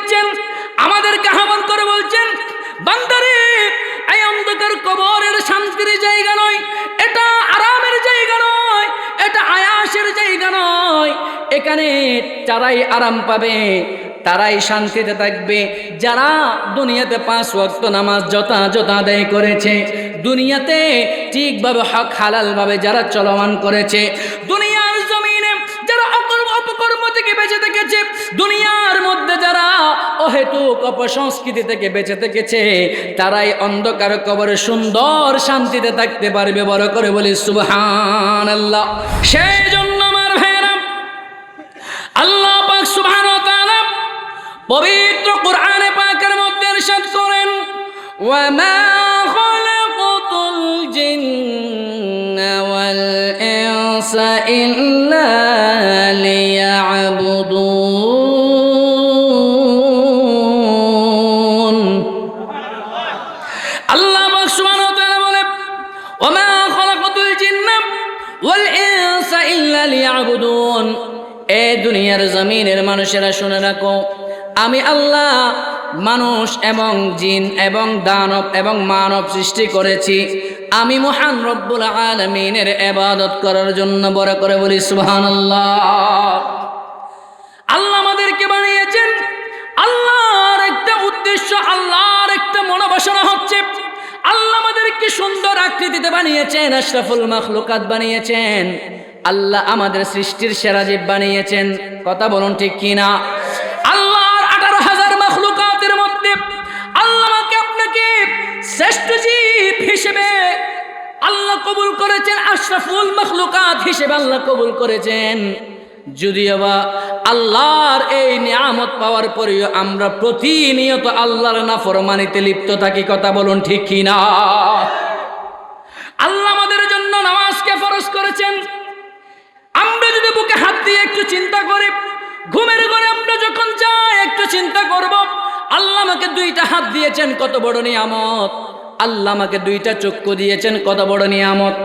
দিচ্ছেন আমাদেরকে আহ্বান করে বলছেন, বান্দারে, এই অন্ধকার কবরের শান্তির জায়গা নয়, এটা আরামের জায়গা নয়, এটা আয়াসের জায়গা নয়। এখানে তারাই আরাম পাবে, তারাই শান্তিতে থাকবে। যারা দুনিয়াতে পাঁচ ওয়াক্ত নামাজ যথাযথ আদায় করেছে, দুনিয়াতে ঠিকভাবে হক হালালভাবে যারা চলমান করেছে অপকর্ম থেকে বেঁচে থেকেছে, দুনিয়ার মধ্যে যারা অহেতুক অপসংস্কৃতি থেকে বেঁচে থেকেছে, তারাই অন্ধকার কবরে সুন্দর শান্তিতে থাকতে পারবে, বড় করে বলি সুবহান আল্লাহ সেই জন্য আমার ভাইয়েরা, আল্লাহ পাক সুবহানাহু ওয়া তাআলা পবিত্র কোরআনে পাকের মধ্যে ইরশাদ করেন, ওয়ামা খালাকাতুল জিন্না ওয়াল ইনসা ইল্লা মানুষেরা শুনে রাখো, আমি আল্লাহ মানুষ এবং জিন এবং দানব এবং মানব সৃষ্টি করেছি। আমি মহান রব্বুল আলমিনের এবাদত করার জন্য বড় করে বলি, সুবহানাল্লাহ। আল্লাহ আমাদেরকে বানিয়েছেন। আল্লাহর একটা উদ্দেশ্য, আল্লাহর একটা মনোবাসনা হচ্ছে, আল্লাহ আমাদেরকে সুন্দর আকৃতিতে বানিয়েছেন, আশরাফুল মাখলুকাত বানিয়েছেন। আল্লাহ আমাদের সৃষ্টির সেরা জীব বানিয়েছেন। কথা বলুন ঠিক কিনা? আল্লাহর আঠারো হাজার মাখলুকাতের মধ্যে আল্লাহ আপনাকে শ্রেষ্ঠ জীব হিসেবে আল্লাহ কবুল করেছেন, আশরাফুল মখলুকাত হিসেবে আল্লাহ কবুল করেছেন। যদিও বা আল্লাহর এই নিয়ামত পাওয়ার পরেও আমরা প্রতিনিয়ত আল্লাহর নাফরমানিতে লিপ্ত থাকি, কথা বলুন ঠিক কি না আল্লাহ আমাদের জন্য নামাজকে ফরজ করেছেন যদি বুকে হাত দিয়ে একটু চিন্তা করে, ঘুমের ঘরে আমরা যখন যাই, একটু চিন্তা করব, আল্লাহ আমাকে দুইটা হাত দিয়েছেন, কত বড় নিয়ামত। আল্লাহ আমাকে দুইটা চক্ষু দিয়েছেন, কত বড় নিয়ামত।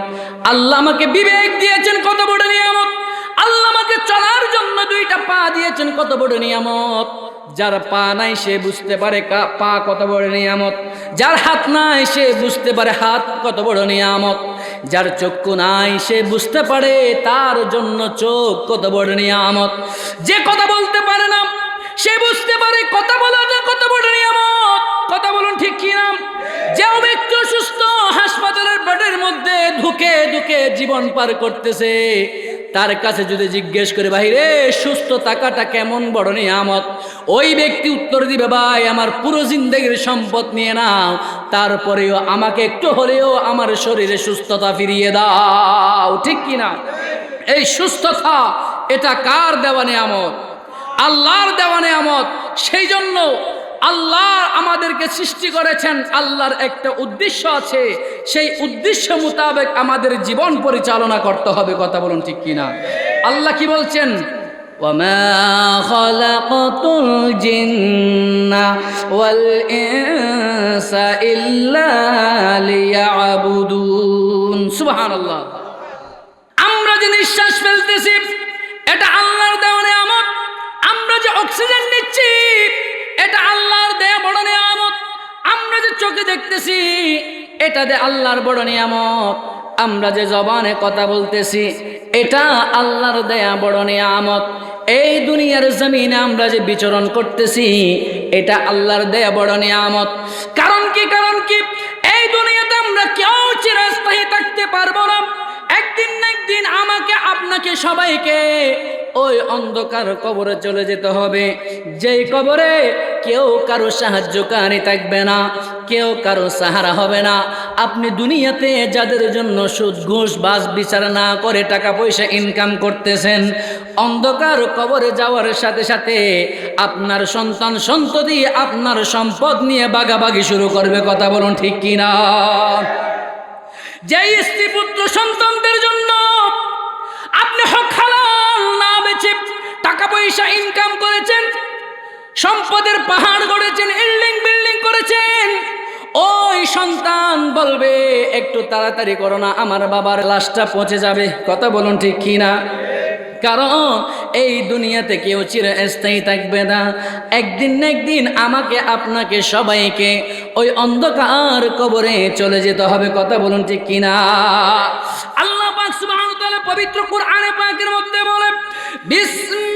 আল্লাহ আমাকে বিবেক দিয়েছেন, কত বড় নিয়ামত। আল্লাহ আমাকে চলার জন্য দুইটা পা দিয়েছেন, কত বড় নিয়ামত। যার পা নাই, সে বুঝতে পারে পা কত বড় নিয়ামত। যার হাত নাই, সে বুঝতে পারে হাত কত বড় নিয়ামত। যার চক্ষু নাই, সে বুঝতে পারে তার জন্য চোখ কত বড় নিয়ামত। যে কথা বলতে পারে না, সে বুঝতে পারে কথা বলা যে কত বড় নিয়ামত। কথা বলুন ঠিক কি নাম যে ব্যক্তি সুস্থ হাসপাতালের বেডের মধ্যে ঢুকে ঢুকে জীবন পার করতেছে তার কাছে যদি জিজ্ঞেস করে বাহিরে সুস্থ থাকাটা কেমন বড় নিয়ামত? ওই ব্যক্তি উত্তর দিবে, ভাই, আমার পুরো জিন্দগির সম্পদ নিয়ে নাও, তারপরেও আমাকে একটু হলেও আমার শরীরে সুস্থতা ফিরিয়ে দাও। ঠিক কি না? এই সুস্থতা, এটা কার দেওয়া নিয়ামত? আল্লাহর দেওয়া নিয়ামত। সেই জন্য আল্লাহ আমাদেরকে সৃষ্টি করেছেন আল্লাহর একটা উদ্দেশ্য আছে সেই উদ্দেশ্য মোতাবেক আমাদের জীবন পরিচালনা করতে হবে কথা বলুন ঠিক কিনা আল্লাহ কি বলছেন وما خلقت الجن والإنس إلا ليعبدون سبحان الله আমরা যে নিঃশ্বাস ফেলতেছি এটা আল্লাহর দেওয়া নিয়ামত আমরা যে অক্সিজেন নিচ্ছি এটা আল্লাহর দেয়া বড় নিয়ামত। আমরা যে চোখে দেখতেছি, এটা দে আল্লাহর বড় নিয়ামত। আমরা যে জবানে কথা বলতেছি, এটা আল্লাহর দেয়া বড় নিয়ামত। এই দুনিয়ার জমিনে আমরা যে বিচরণ করতেছি, এটা আল্লাহর দেয়া বড় নিয়ামত। কারণ কি? কারণ কি? এই দুনিয়াতে আমরা কেউ চিরস্থায়ী থাকতে পারব না। আপনাকে সবাইকে ওই অন্ধকার কবরে চলে যেতে হবে। যেই কবরে কেউ কারও সাহায্যকারী থাকবে না, কেউ কারও সাহারা হবে না। আপনি দুনিয়াতে যাদের জন্য সুদ, ঘুষ, বাস, বিচার না করে টাকা পয়সা ইনকাম করতেছেন, অন্ধকার কবরে যাওয়ার সাথে সাথে আপনার সন্তান সন্ততি আপনার সম্পদ নিয়ে বাগাবাগি শুরু করবে, কথা বলুন ঠিক কিনা? যেই স্ত্রী পুত্র সন্তানদের সম্পদের পাহাড় গড়েছেন বিল্ডিং বিল্ডিং করেছেন। ওই সন্তান বলবে, একটু তাড়াতাড়ি করো না, আমার বাবার লাশটা পচে যাবে। কথা বলুন ঠিক কি না? কারণ এই দুনিয়াতে কেউ চিরস্থায়ী থাকবে না। একদিন না একদিন আমাকে, আপনাকে, সবাইকে ওই অন্ধকার কবরে চলে যেতে হবে। কথা বলুন ঠিক কিনা আল্লাহ পাক সুবহানাহু ওয়া পবিত্র কোরআনে পাকের মধ্যে বলে বিসমিল্লাহির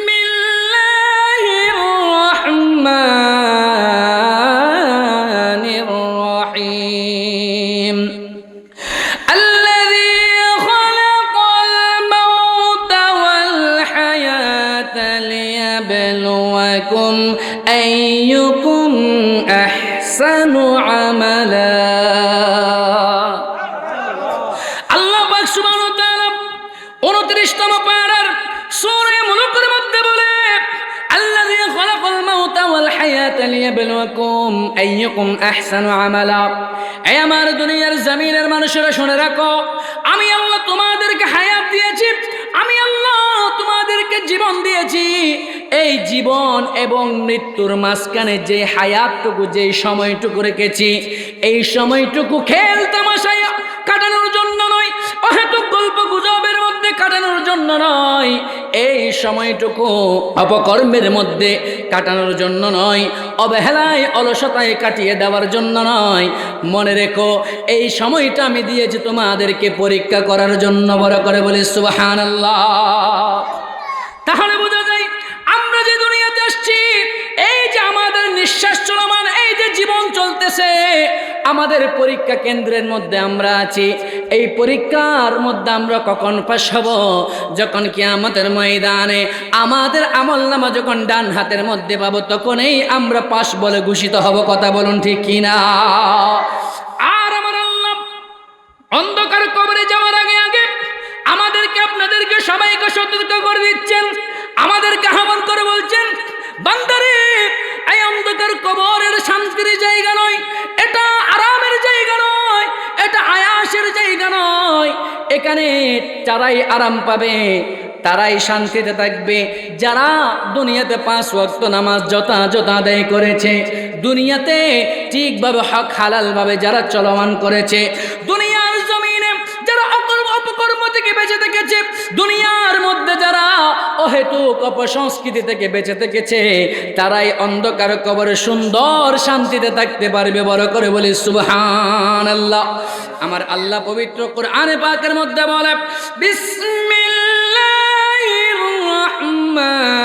الرحمن الرحيم. الذي خلق الموت والحياة ليبلوكم أيكم أحسن عملاً. লিয়াবলুয়াকুম আইয়ুকুম আহসানু আমালা। এই আমার দুনিয়ার জমিনের মানুষেরা শুনে রাখো, আমি আল্লাহ তোমাদেরকে হায়াত দিয়েছি, আমি আল্লাহ তোমাদেরকে জীবন দিয়েছি। এই জীবন এবং মৃত্যুর মাঝখানে যে হায়াতটুকু, যে সময়টুকু রেখেছি, এই সময়টুকু খেল তামাশায় কাটানোর জন্য নয়, অহেতুক গল্প গুজবের মধ্যে কাটানোর জন্য নয়। এই সময়টুকু অপকর্মের মধ্যে কাটানোর জন্য নয়, অবহেলায়, অলসতায় কাটিয়ে দেওয়ার জন্য নয়। মনে রেখো, এই সময়টা আমি দিয়েছি তোমাদেরকে পরীক্ষা করার জন্য, বড় করে বলি সুবাহান তাহলে বোঝা যায়, আমরা যে দুনিয়াতে আসছি, এই যে আমাদের নিঃশ্বাস চলমান, এই যে জীবন চলতেছে, আমাদের পরীক্ষা কেন্দ্রের মধ্যে আমরা আছি। এই পরীক্ষার মধ্যে আমরা কখন পাশ হব? যখন কি আমাদের ময়দানে আমাদের আমল নামা যখন ডান হাতের মধ্যে পাবো, তখনই আমরা পাশ বলে ঘোষিত হব। কথা বলুন ঠিক কিনা? আর আমার আল্লাহ অন্ধকার কবরে যাওয়ার আগে আগে আমাদেরকে, আপনাদেরকে সবাইকে সতর্ক করে দিচ্ছেন। আমাদেরকে আহ্বান করে বলছেন, বান্দারে, এই অন্ধকার কবরের শান্তির জায়গা নয় এখানে যারাই আরাম পাবে, তারাই শান্তিতে থাকবে। যারা দুনিয়াতে পাঁচ ওয়াক্ত নামাজ যথা আদায় করেছে, দুনিয়াতে ঠিকভাবে হক হালালভাবে যারা চলমান করেছে দুনিয়ার থেকে বেঁচে থেকেছে, দুনিয়ার মধ্যে যারা অহেতুক অপসংস্কৃতি থেকে বেঁচে থেকেছে, তারাই অন্ধকার কবরে সুন্দর শান্তিতে থাকতে পারবে, বড় করে বলি সুবহান আল্লাহ আমার আল্লাহ পবিত্র কোরআনে পাকের মধ্যে বলে, বিসমিল্লাহির রহমানির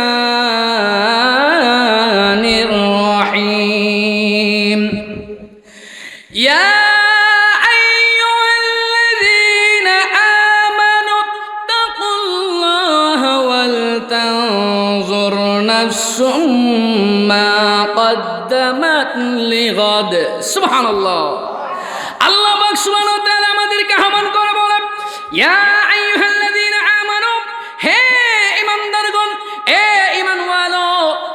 এ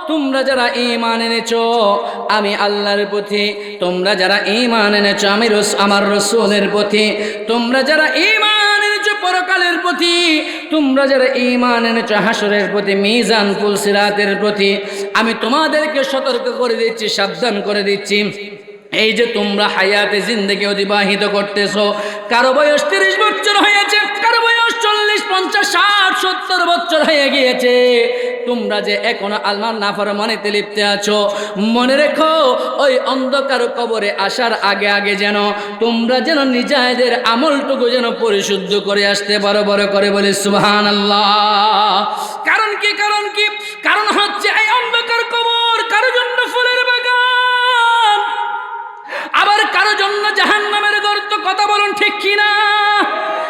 তোমরা যারা ঈমান এনেছো, আমি আল্লাহর পথে তোমরা যারা ঈমান এনেছো, আমি আমার রসুলের পথে তোমরা যারা ইমান পরকালের প্রতি, তোমরা যারা ইমান এনেছ, হাসরের প্রতি, মিজান ফুলসিরাতের প্রতি, আমি তোমাদেরকে সতর্ক করে দিচ্ছি, সাবধান করে দিচ্ছি। এই যে তোমরা হায়াতে জিন্দগি অতিবাহিত করতেছ, কারও বয়স তিরিশ বছর হয়েছে পঞ্চাশ, ষাট, সত্তর বছর হয়ে গিয়েছে। তোমরা যে এখনও আল্লাহর নাফার মনেতে লিপ্তে আছো, মনে রেখো, ওই অন্ধকার কবরে আসার আগে আগে যেন তোমরা যেন নিজেদের আমলটুকু যেন পরিশুদ্ধ করে আসতে পারো, বড় করে বলে সুবহান আল্লাহ কারণ কি কারণ কি? কারণ হচ্ছে এই অন্ধকার কবর কারও জন্য ফুলের বাগান। আবার কারও জন্য জাহান নামের গর্ত, কথা বলুন ঠিক কিনা?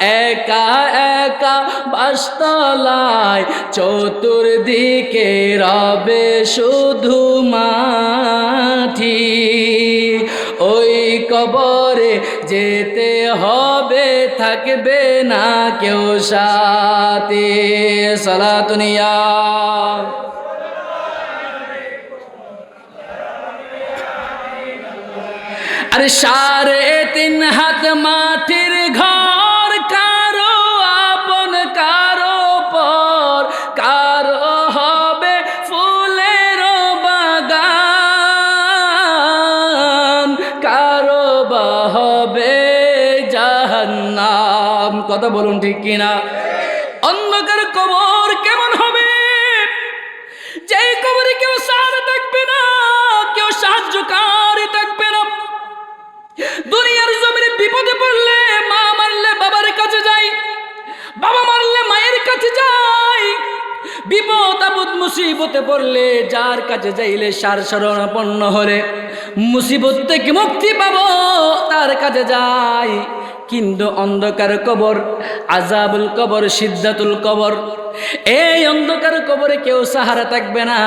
একা একা বাস্তলায় চতুর্দিকে রবে শুধু মাঠি ওই কবরে যেতে হবে, থাকবে না কেউ সাথে। সালাতুনিয়া আর সাড়ে তিন হাত মাটির ঘর হবে জাহান্নাম। কথা বলুন ঠিক কিনা? অন্ধকার কবর কেমন হবে? যেই কবরে কেউ সাহায্য থাকবে না, কেউ সাহায্যকারী থাকবে না। দুনিয়ার জমিনে বিপদে পড়লে মা মারলে বাবার কাছে যাই, বাবা মারলে মায়ের কাছে যাই। বিপদ, আপদ, মুসিবতে পড়লে যার কাছে যাইলে সার শরণাপন্ন হলে। মুসিবত থেকে মুক্তি পাবো, তার কাছে যাই। কিন্তু অন্ধকার কবর আজাবুল কবর, সিদ্ধাতুল কবর, এই অন্ধকার কবরে কেউ সাহারা থাকবে না।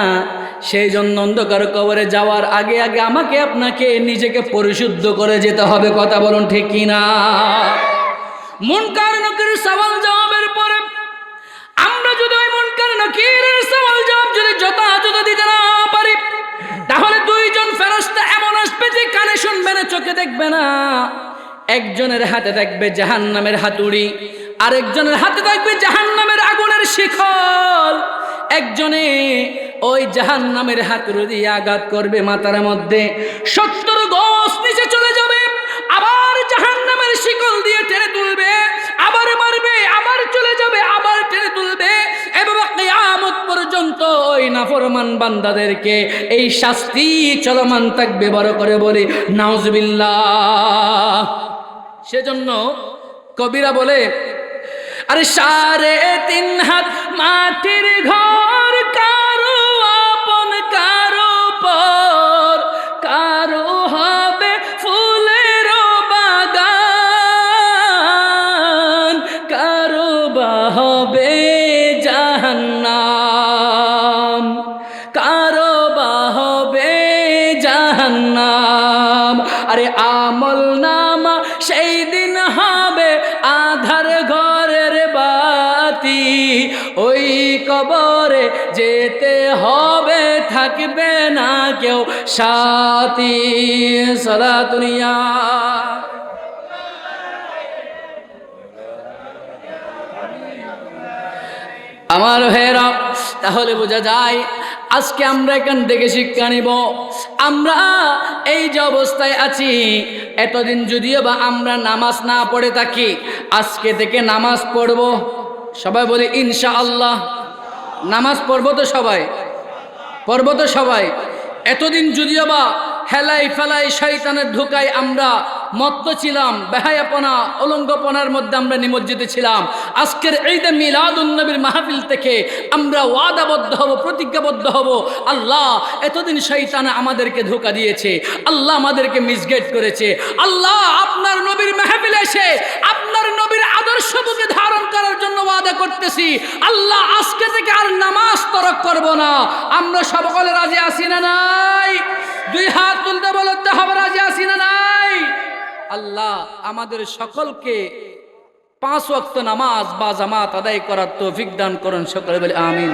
সেই জন্য অন্ধকার কবরে যাওয়ার আগে আগে আমাকে, আপনাকে, নিজেকে পরিশুদ্ধ করে যেতে হবে, কথা বলুন ঠিক কিনা মুনকার নকির সওয়াল জবাবের পরে আমরা যদি নকিরের একজনের হাতে জাহান নামের হাতুড়ি, আরেকজনের হাতে জাহান নামের আগুনের শিখল। একজনে ওই জাহান নামের হাতুড়ি দিয়ে আঘাত করবে মাথার মধ্যে, সত্তর গোস নিচে চলে যাবে, আবার জাহান নামের নাফরমান বান্দাদেরকে এই শাস্তি চলমান থাকবে, বড় করে বলি, নাউজুবিল্লাহ। সেজন্য কবিরা বলে, আরে সাড়ে তিন হাত মাটির ঘর যেতে হবে, থাকবে না কেউ সাথী। সলা দুনিয়া। আমার ভাইয়েরা, তাহলে বোঝা যায়, আজকে আমরা এখান থেকে শিক্ষা নিব। আমরা এই যে অবস্থায় আছি, এতদিন যদিও বা আমরা নামাজ না পড়ে থাকি, আজকে থেকে নামাজ পড়ব। সবাই বলি ইনশা আল্লাহ নামাজ পড়ব তো সবাই, পড়ব তো সবাই। এতদিন যদিও বা হেলাই ফেলাই শৈতানের ঢোকায় আমরা মত্ত ছিলাম, বেহায়াপনা, অলঙ্গপনার মধ্যে আমরা নিমজ্জিত ছিলাম। আজকের এই যে মিলাদুন্নবীর মাহফিল থেকে আমরা ওয়াদাবদ্ধ হব, প্রতিজ্ঞাবদ্ধ হব। আল্লাহ এতদিন শৈতান আমাদেরকে ধোকা দিয়েছে, আল্লাহ আমাদেরকে মিসগেট করেছে। আল্লাহ আপনার নবীর মাহফিল এসে আপনার নবীর ধারণ করার জন্য ওয়াদা করতেছি। আল্লাহ আজকে থেকে আর নামাজ তরক করব না। আমরা সকলে রাজি আসি না নাই? দুই হাত তুলতে বলতে হবে রাজি আসি না নাই? আল্লাহ আমাদের সকলকে পাঁচ ওয়াক্ত নামাজ বা জামাত আদায় করার তৌফিক দান করুন, সকলে বলে আমিন।